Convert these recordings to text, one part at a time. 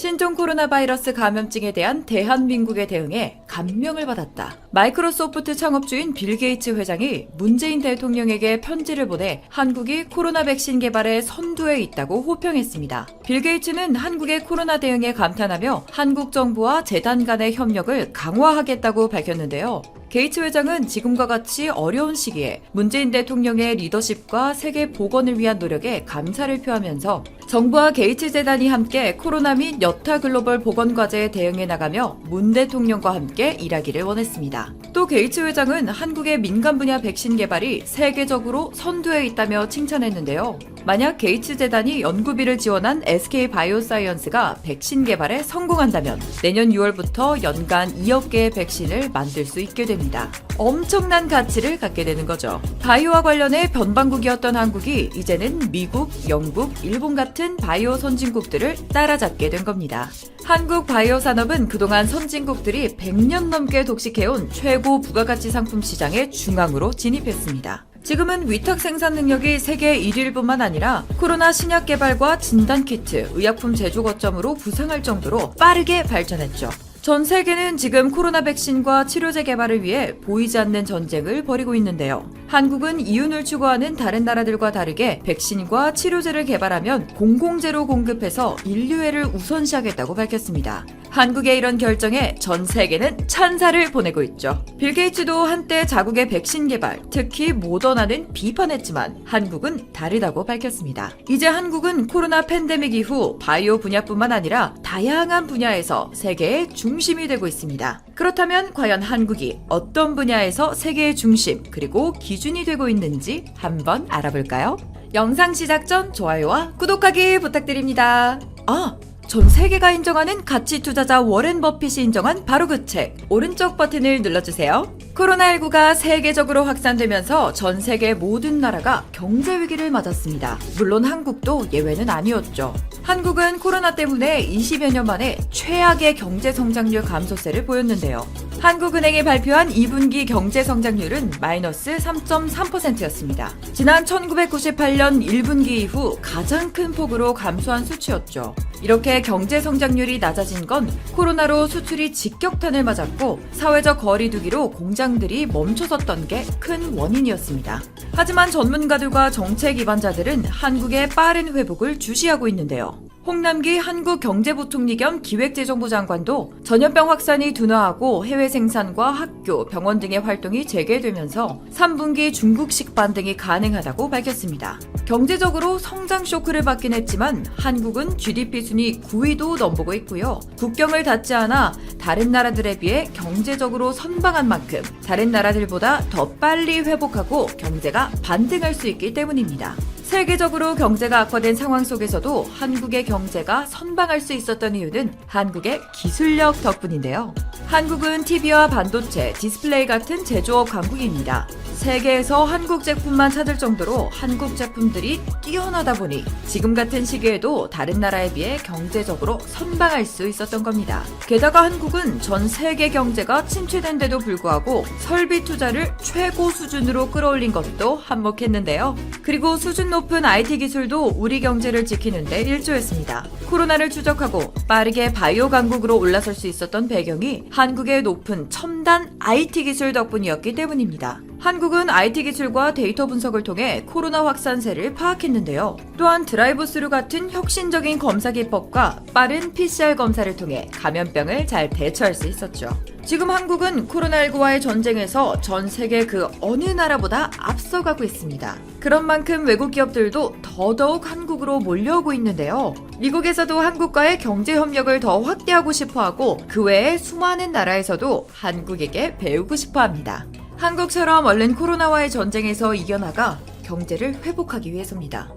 신종 코로나 바이러스 감염증에 대한 대한민국의 대응에 감명을 받았다. 마이크로소프트 창업주인 빌 게이츠 회장이 문재인 대통령에게 편지를 보내 한국이 코로나 백신 개발에 선두에 있다고 호평했습니다. 빌 게이츠는 한국의 코로나 대응에 감탄하며 한국 정부와 재단 간의 협력을 강화하겠다고 밝혔는데요. 게이츠 회장은 지금과 같이 어려운 시기에 문재인 대통령의 리더십과 세계 보건을 위한 노력에 감사를 표하면서 정부와 게이츠 재단이 함께 코로나 및 여타 글로벌 보건 과제에 대응해 나가며 문 대통령과 함께 일하기를 원했습니다. 또 게이츠 회장은 한국의 민간 분야 백신 개발이 세계적으로 선두에 있다며 칭찬했는데요. 만약 게이츠 재단이 연구비를 지원한 SK 바이오사이언스가 백신 개발에 성공한다면 내년 6월부터 연간 2억 개의 백신을 만들 수 있게 됩니다. 엄청난 가치를 갖게 되는 거죠. 바이오와 관련해 변방국이었던 한국이 이제는 미국, 영국, 일본 같은 바이오 선진국들을 따라잡게 된 겁니다. 한국 바이오 산업은 그동안 선진국들이 100년 넘게 독식해온 최고 부가가치 상품 시장의 중앙으로 진입했습니다. 지금은 위탁 생산 능력이 세계 1위뿐만 아니라 코로나 신약 개발과 진단 키트, 의약품 제조 거점으로 부상할 정도로 빠르게 발전했죠. 전 세계는 지금 코로나 백신과 치료제 개발을 위해 보이지 않는 전쟁을 벌이고 있는데요. 한국은 이윤을 추구하는 다른 나라들과 다르게 백신과 치료제를 개발하면 공공재로 공급해서 인류애를 우선시하겠다고 밝혔습니다. 한국의 이런 결정에 전 세계는 찬사를 보내고 있죠. 빌 게이츠도 한때 자국의 백신 개발, 특히 모더나는 비판했지만 한국은 다르다고 밝혔습니다. 이제 한국은 코로나 팬데믹 이후 바이오 분야뿐만 아니라 다양한 분야에서 세계의 중심이 되고 있습니다. 그렇다면 과연 한국이 어떤 분야에서 세계의 중심 그리고 기준이 되고 있는지 한번 알아볼까요? 영상 시작 전 좋아요와 구독하기 부탁드립니다. 아! 전 세계가 인정하는 가치 투자자 워렌 버핏이 인정한 바로 그 책. 오른쪽 버튼을 눌러주세요. 코로나19가 세계적으로 확산되면서 전 세계 모든 나라가 경제 위기를 맞았습니다. 물론 한국도 예외는 아니었죠. 한국은 코로나 때문에 20여 년 만에 최악의 경제 성장률 감소세를 보였는데요. 한국은행이 발표한 2분기 경제 성장률은 마이너스 3.3%였습니다. 지난 1998년 1분기 이후 가장 큰 폭으로 감소한 수치였죠. 이렇게 경제 성장률이 낮아진 건 코로나로 수출이 직격탄을 맞았고 사회적 거리두기로 공장들이 멈춰섰던 게 큰 원인이었습니다. 하지만 전문가들과 정책 기반자들은 한국의 빠른 회복을 주시하고 있는데요. 홍남기 한국경제부총리 겸 기획재정부 장관도 전염병 확산이 둔화하고 해외 생산과 학교, 병원 등의 활동이 재개되면서 3분기 중국식 반등이 가능하다고 밝혔습니다. 경제적으로 성장 쇼크를 받긴 했지만 한국은 GDP 순위 9위도 넘보고 있고요. 국경을 닫지 않아 다른 나라들에 비해 경제적으로 선방한 만큼 다른 나라들보다 더 빨리 회복하고 경제가 반등할 수 있기 때문입니다. 세계적으로 경제가 악화된 상황 속에서도 한국의 경제가 선방할 수 있었던 이유는 한국의 기술력 덕분인데요. 한국은 TV와 반도체, 디스플레이 같은 제조업 강국입니다. 세계에서 한국 제품만 찾을 정도로 한국 제품들이 뛰어나다 보니 지금 같은 시기에도 다른 나라에 비해 경제적으로 선방할 수 있었던 겁니다. 게다가 한국은 전 세계 경제가 침체된데도 불구하고 설비 투자를 최고 수준으로 끌어올린 것도 한몫했는데요. 그리고 수준 높은 IT 기술도 우리 경제를 지키는데 일조했습니다. 코로나를 추적하고 빠르게 바이오 강국으로 올라설 수 있었던 배경이 한국의 높은 첨단 IT 기술 덕분이었기 때문입니다. 한국은 IT 기술과 데이터 분석을 통해 코로나 확산세를 파악했는데요. 또한 드라이브 스루 같은 혁신적인 검사 기법과 빠른 PCR 검사를 통해 감염병을 잘 대처할 수 있었죠. 지금 한국은 코로나19와의 전쟁에서 전 세계 그 어느 나라보다 앞서가고 있습니다. 그런 만큼 외국 기업들도 더더욱 한국으로 몰려오고 있는데요. 미국에서도 한국과의 경제 협력을 더 확대하고 싶어 하고 그 외에 수많은 나라에서도 한국에게 배우고 싶어 합니다. 한국처럼 얼른 코로나와의 전쟁에서 이겨나가 경제를 회복하기 위해서입니다.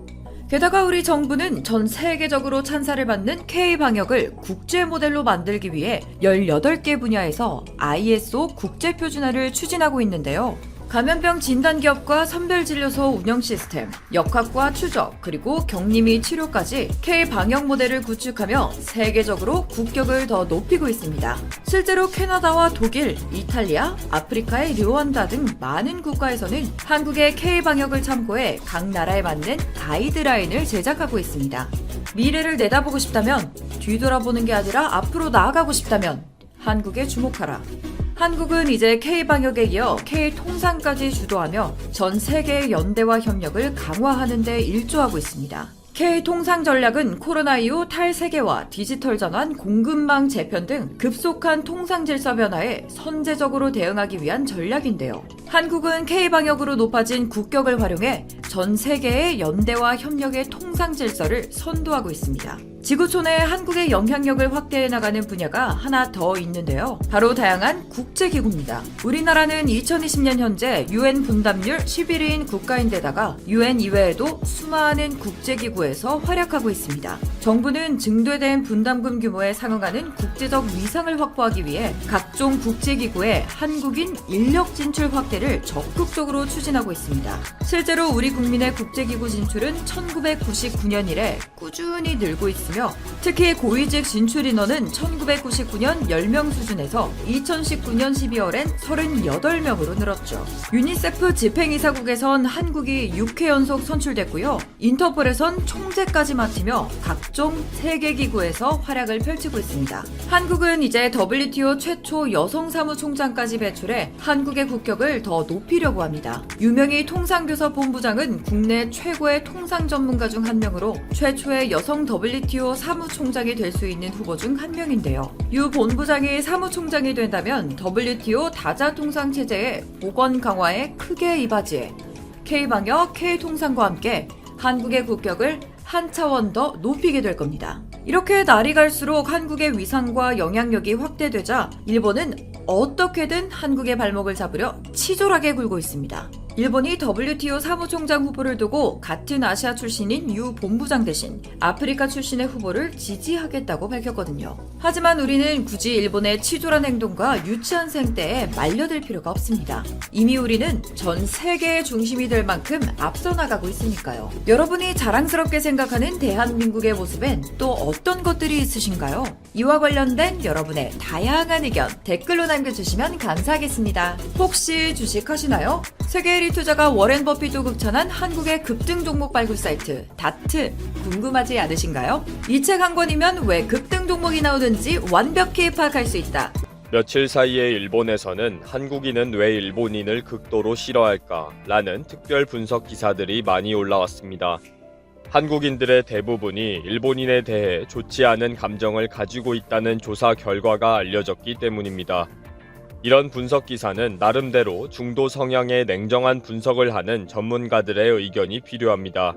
게다가 우리 정부는 전 세계적으로 찬사를 받는 K 방역을 국제 모델로 만들기 위해 18개 분야에서 ISO 국제 표준화를 추진하고 있는데요. 감염병 진단 기업과 선별 진료소 운영 시스템, 역학과 추적, 그리고 격리 및 치료까지 K 방역 모델을 구축하며 세계적으로 국격을 더 높이고 있습니다. 실제로 캐나다와 독일, 이탈리아, 아프리카의 르완다 등 많은 국가에서는 한국의 K 방역을 참고해 각 나라에 맞는 가이드라인을 제작하고 있습니다. 미래를 내다보고 싶다면 뒤돌아보는 게 아니라 앞으로 나아가고 싶다면 한국에 주목하라. 한국은 이제 K-방역에 이어 K-통상까지 주도하며 전 세계의 연대와 협력을 강화하는 데 일조하고 있습니다. K-통상 전략은 코로나 이후 탈세계화, 디지털 전환, 공급망 재편 등 급속한 통상 질서 변화에 선제적으로 대응하기 위한 전략인데요. 한국은 K-방역으로 높아진 국격을 활용해 전 세계의 연대와 협력의 통상 질서를 선도하고 있습니다. 지구촌에 한국의 영향력을 확대해 나가는 분야가 하나 더 있는데요. 바로 다양한 국제기구입니다. 우리나라는 2020년 현재 UN 분담률 11위인 국가인데다가 UN 이외에도 수많은 국제기구에서 활약하고 있습니다. 정부는 증대된 분담금 규모에 상응하는 국제적 위상을 확보하기 위해 각종 국제기구의 한국인 인력 진출 확대를 적극적으로 추진하고 있습니다. 실제로 우리 국민 의 국제기구 진출은 1999년 이래 꾸준히 늘고 있습니다. 특히 고위직 진출 인원은 1999년 10명 수준에서 2019년 12월엔 38명으로 늘었죠. 유니세프 집행이사국에선 한국이 6회 연속 선출됐고요. 인터폴에선 총재까지 맡으며 각종 세계기구에서 활약을 펼치고 있습니다. 한국은 이제 WTO 최초 여성 사무총장까지 배출해 한국의 국격을 더 높이려고 합니다. 유명희 통상교섭 본부장은 국내 최고의 통상 전문가 중 한 명으로 최초의 여성 WTO 사무총장이 될 수 있는 후보 중 한 명인데요. 유 본부장이 사무총장이 된다면 WTO 다자 통상 체제의 보건 강화에 크게 이바지해 K-방역, K-통상과 함께 한국의 국격을 한 차원 더 높이게 될 겁니다. 이렇게 날이 갈수록 한국의 위상과 영향력이 확대되자 일본은 어떻게든 한국의 발목을 잡으려 치졸하게 굴고 있습니다. 일본이 WTO 사무총장 후보를 두고 같은 아시아 출신인 유 본부장 대신 아프리카 출신의 후보를 지지하겠다고 밝혔거든요. 하지만 우리는 굳이 일본의 치졸한 행동과 유치한 생태에 말려들 필요가 없습니다. 이미 우리는 전 세계의 중심이 될 만큼 앞서 나가고 있으니까요. 여러분이 자랑스럽게 생각하는 대한민국의 모습엔 또 어떤 것들이 있으신가요? 이와 관련된 여러분의 다양한 의견 댓글로 남겨주시면 감사하겠습니다. 혹시 주식하시나요? 세계 1위 투자가 워렌 버핏도 극찬한 한국의 급등 종목 발굴 사이트 다트 궁금하지 않으신가요? 이 책 한 권이면 왜 급등 종목이 나오는지 완벽히 파악할 수 있다. 며칠 사이에 일본에서는 한국인은 왜 일본인을 극도로 싫어할까? 라는 특별 분석 기사들이 많이 올라왔습니다. 한국인들의 대부분이 일본인에 대해 좋지 않은 감정을 가지고 있다는 조사 결과가 알려졌기 때문입니다. 이런 분석 기사는 나름대로 중도 성향의 냉정한 분석을 하는 전문가들의 의견이 필요합니다.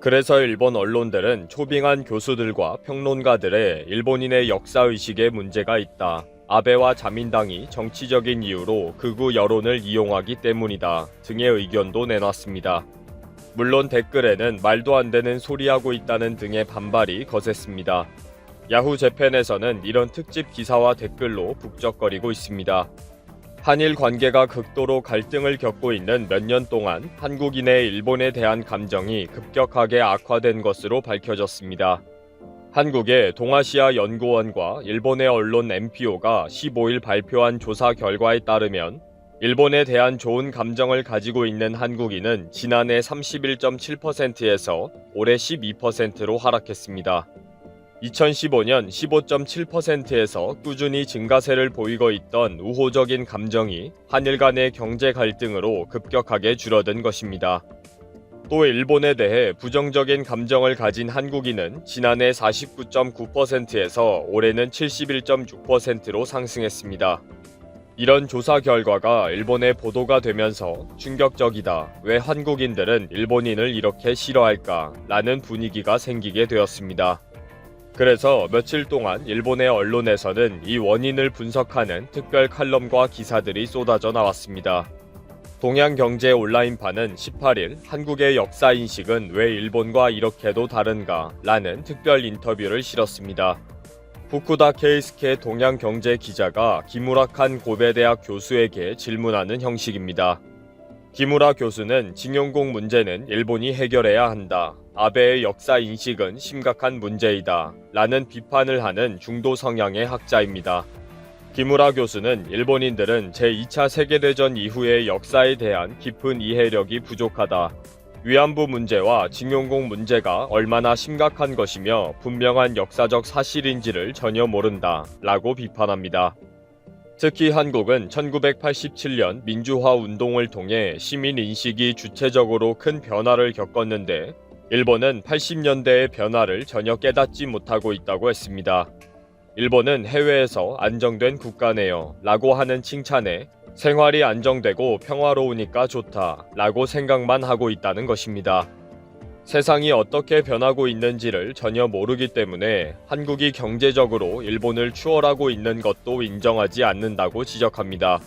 그래서 일본 언론들은 초빙한 교수들과 평론가들의 일본인의 역사의식에 문제가 있다. 아베와 자민당이 정치적인 이유로 극우 여론을 이용하기 때문이다. 등의 의견도 내놨습니다. 물론 댓글에는 말도 안 되는 소리하고 있다는 등의 반발이 거셌습니다. 야후 재팬에서는 이런 특집 기사와 댓글로 북적거리고 있습니다. 한일 관계가 극도로 갈등을 겪고 있는 몇 년 동안 한국인의 일본에 대한 감정이 급격하게 악화된 것으로 밝혀졌습니다. 한국의 동아시아 연구원과 일본의 언론 MPO가 15일 발표한 조사 결과에 따르면 일본에 대한 좋은 감정을 가지고 있는 한국인은 지난해 31.7%에서 올해 12%로 하락했습니다. 2015년 15.7%에서 꾸준히 증가세를 보이고 있던 우호적인 감정이 한일 간의 경제 갈등으로 급격하게 줄어든 것입니다. 또 일본에 대해 부정적인 감정을 가진 한국인은 지난해 49.9%에서 올해는 71.6%로 상승했습니다. 이런 조사 결과가 일본에 보도가 되면서 충격적이다. 왜 한국인들은 일본인을 이렇게 싫어할까? 라는 분위기가 생기게 되었습니다. 그래서 며칠 동안 일본의 언론에서는 이 원인을 분석하는 특별 칼럼과 기사들이 쏟아져 나왔습니다. 동양경제 온라인판은 18일 한국의 역사 인식은 왜 일본과 이렇게도 다른가? 라는 특별 인터뷰를 실었습니다. 후쿠다 케이스케 동양경제 기자가 기무라칸 고베대학 교수에게 질문하는 형식입니다. 기무라 교수는 징용공 문제는 일본이 해결해야 한다. 아베의 역사 인식은 심각한 문제이다. 라는 비판을 하는 중도 성향의 학자입니다. 기무라 교수는 일본인들은 제2차 세계대전 이후의 역사에 대한 깊은 이해력이 부족하다. 위안부 문제와 징용공 문제가 얼마나 심각한 것이며 분명한 역사적 사실인지를 전혀 모른다. 라고 비판합니다. 특히 한국은 1987년 민주화 운동을 통해 시민 인식이 주체적으로 큰 변화를 겪었는데 일본은 80년대의 변화를 전혀 깨닫지 못하고 있다고 했습니다. 일본은 해외에서 안정된 국가네요 라고 하는 칭찬에 생활이 안정되고 평화로우니까 좋다 라고 생각만 하고 있다는 것입니다. 세상이 어떻게 변하고 있는지를 전혀 모르기 때문에 한국이 경제적으로 일본을 추월하고 있는 것도 인정하지 않는다고 지적합니다.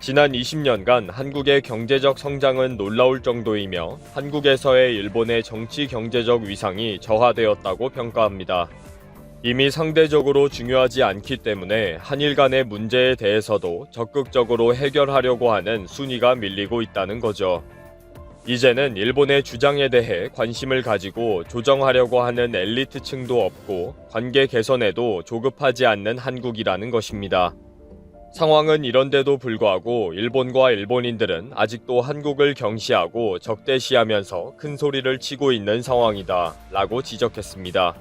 지난 20년간 한국의 경제적 성장은 놀라울 정도이며 한국에서의 일본의 정치 경제적 위상이 저하되었다고 평가합니다. 이미 상대적으로 중요하지 않기 때문에 한일 간의 문제에 대해서도 적극적으로 해결하려고 하는 순위가 밀리고 있다는 거죠. 이제는 일본의 주장에 대해 관심을 가지고 조정하려고 하는 엘리트층도 없고 관계 개선에도 조급하지 않는 한국이라는 것입니다. 상황은 이런데도 불구하고 일본과 일본인들은 아직도 한국을 경시하고 적대시하면서 큰 소리를 치고 있는 상황이다 라고 지적했습니다.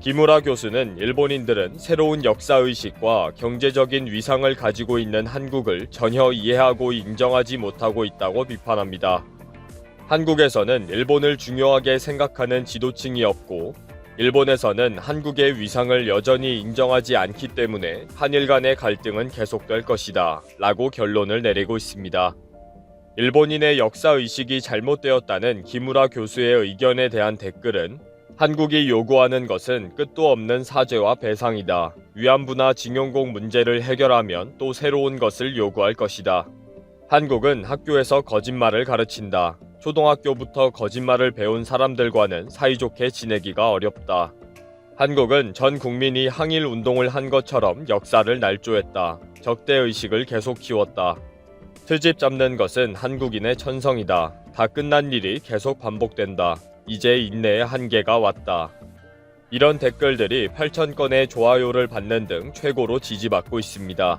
기무라 교수는 일본인들은 새로운 역사의식과 경제적인 위상을 가지고 있는 한국을 전혀 이해하고 인정하지 못하고 있다고 비판합니다. 한국에서는 일본을 중요하게 생각하는 지도층이 없고 일본에서는 한국의 위상을 여전히 인정하지 않기 때문에 한일 간의 갈등은 계속될 것이다 라고 결론을 내리고 있습니다. 일본인의 역사의식이 잘못되었다는 기무라 교수의 의견에 대한 댓글은 한국이 요구하는 것은 끝도 없는 사죄와 배상이다. 위안부나 징용공 문제를 해결하면 또 새로운 것을 요구할 것이다. 한국은 학교에서 거짓말을 가르친다. 초등학교부터 거짓말을 배운 사람들과는 사이좋게 지내기가 어렵다. 한국은 전 국민이 항일 운동을 한 것처럼 역사를 날조했다. 적대의식을 계속 키웠다. 트집 잡는 것은 한국인의 천성이다. 다 끝난 일이 계속 반복된다. 이제 인내의 한계가 왔다. 이런 댓글들이 8,000건의 좋아요를 받는 등 최고로 지지받고 있습니다.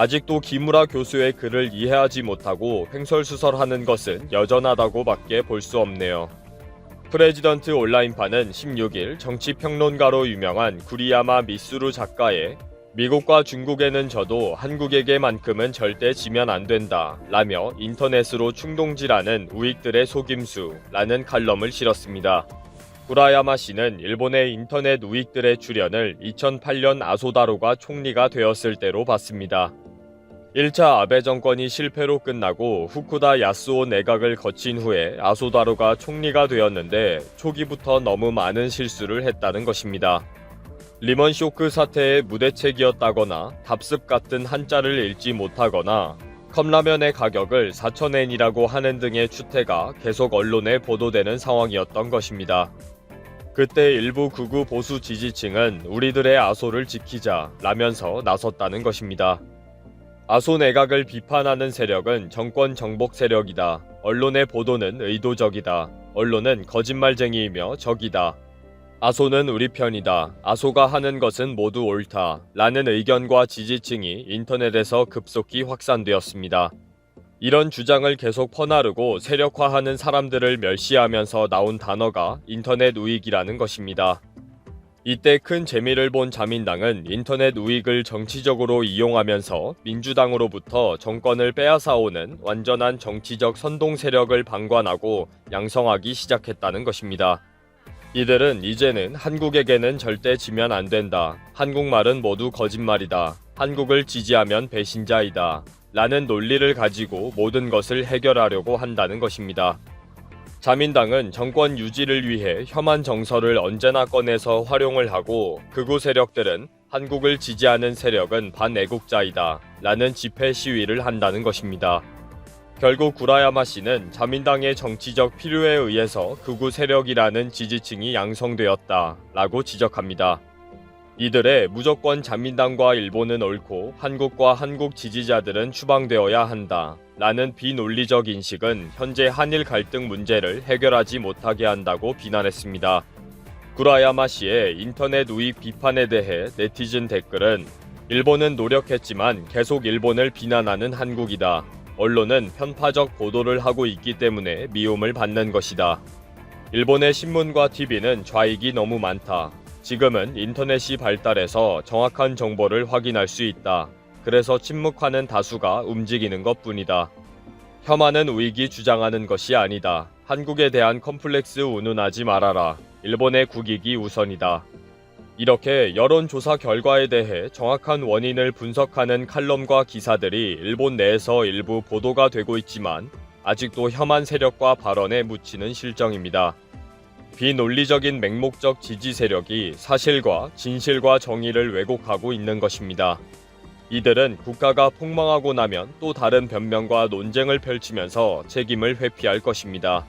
아직도 기무라 교수의 글을 이해하지 못하고 횡설수설하는 것은 여전하다고 밖에 볼 수 없네요. 프레지던트 온라인판은 16일 정치평론가로 유명한 구리야마 미수루 작가의 미국과 중국에는 져도 한국에게만큼은 절대 지면 안 된다. 라며 인터넷으로 충동질하는 우익들의 속임수 라는 칼럼을 실었습니다. 구라야마 씨는 일본의 인터넷 우익들의 출연을 2008년 아소다로가 총리가 되었을 때로 봤습니다. 1차 아베 정권이 실패로 끝나고 후쿠다 야스오 내각을 거친 후에 아소다로가 총리가 되었는데 초기부터 너무 많은 실수를 했다는 것입니다. 리먼 쇼크 사태의 무대책이었다거나 답습 같은 한자를 읽지 못하거나 컵라면의 가격을 4,000엔이라고 하는 등의 추태가 계속 언론에 보도되는 상황이었던 것입니다. 그때 일부 극우 보수 지지층은 우리들의 아소를 지키자 라면서 나섰다는 것입니다. 아소 내각을 비판하는 세력은 정권 정복 세력이다. 언론의 보도는 의도적이다. 언론은 거짓말쟁이이며 적이다. 아소는 우리 편이다. 아소가 하는 것은 모두 옳다. 라는 의견과 지지층이 인터넷에서 급속히 확산되었습니다. 이런 주장을 계속 퍼나르고 세력화하는 사람들을 멸시하면서 나온 단어가 인터넷 우익이라는 것입니다. 이때 큰 재미를 본 자민당은 인터넷 우익을 정치적으로 이용하면서 민주당으로부터 정권을 빼앗아오는 완전한 정치적 선동 세력을 방관하고 양성하기 시작했다는 것입니다. 이들은 이제는 한국에게는 절대 지면 안 된다. 한국말은 모두 거짓말이다. 한국을 지지하면 배신자이다. 라는 논리를 가지고 모든 것을 해결하려고 한다는 것입니다. 자민당은 정권 유지를 위해 혐한 정서를 언제나 꺼내서 활용을 하고 극우 세력들은 한국을 지지하는 세력은 반애국자이다. 라는 집회 시위를 한다는 것입니다. 결국 구라야마 씨는 자민당의 정치적 필요에 의해서 극우 세력이라는 지지층이 양성되었다. 라고 지적합니다. 이들의 무조건 자민당과 일본은 옳고 한국과 한국 지지자들은 추방되어야 한다. 라는 비논리적 인식은 현재 한일 갈등 문제를 해결하지 못하게 한다고 비난했습니다. 구라야마 씨의 인터넷 우익 비판에 대해 네티즌 댓글은 일본은 노력했지만 계속 일본을 비난하는 한국이다. 언론은 편파적 보도를 하고 있기 때문에 미움을 받는 것이다. 일본의 신문과 TV는 좌익이 너무 많다. 지금은 인터넷이 발달해서 정확한 정보를 확인할 수 있다. 그래서 침묵하는 다수가 움직이는 것 뿐이다. 혐한은 우익이 주장하는 것이 아니다. 한국에 대한 컴플렉스 운운하지 말아라. 일본의 국익이 우선이다. 이렇게 여론조사 결과에 대해 정확한 원인을 분석하는 칼럼과 기사들이 일본 내에서 일부 보도가 되고 있지만 아직도 혐한 세력과 발언에 묻히는 실정입니다. 비논리적인 맹목적 지지 세력이 사실과 진실과 정의를 왜곡하고 있는 것입니다. 이들은 국가가 폭망하고 나면 또 다른 변명과 논쟁을 펼치면서 책임을 회피할 것입니다.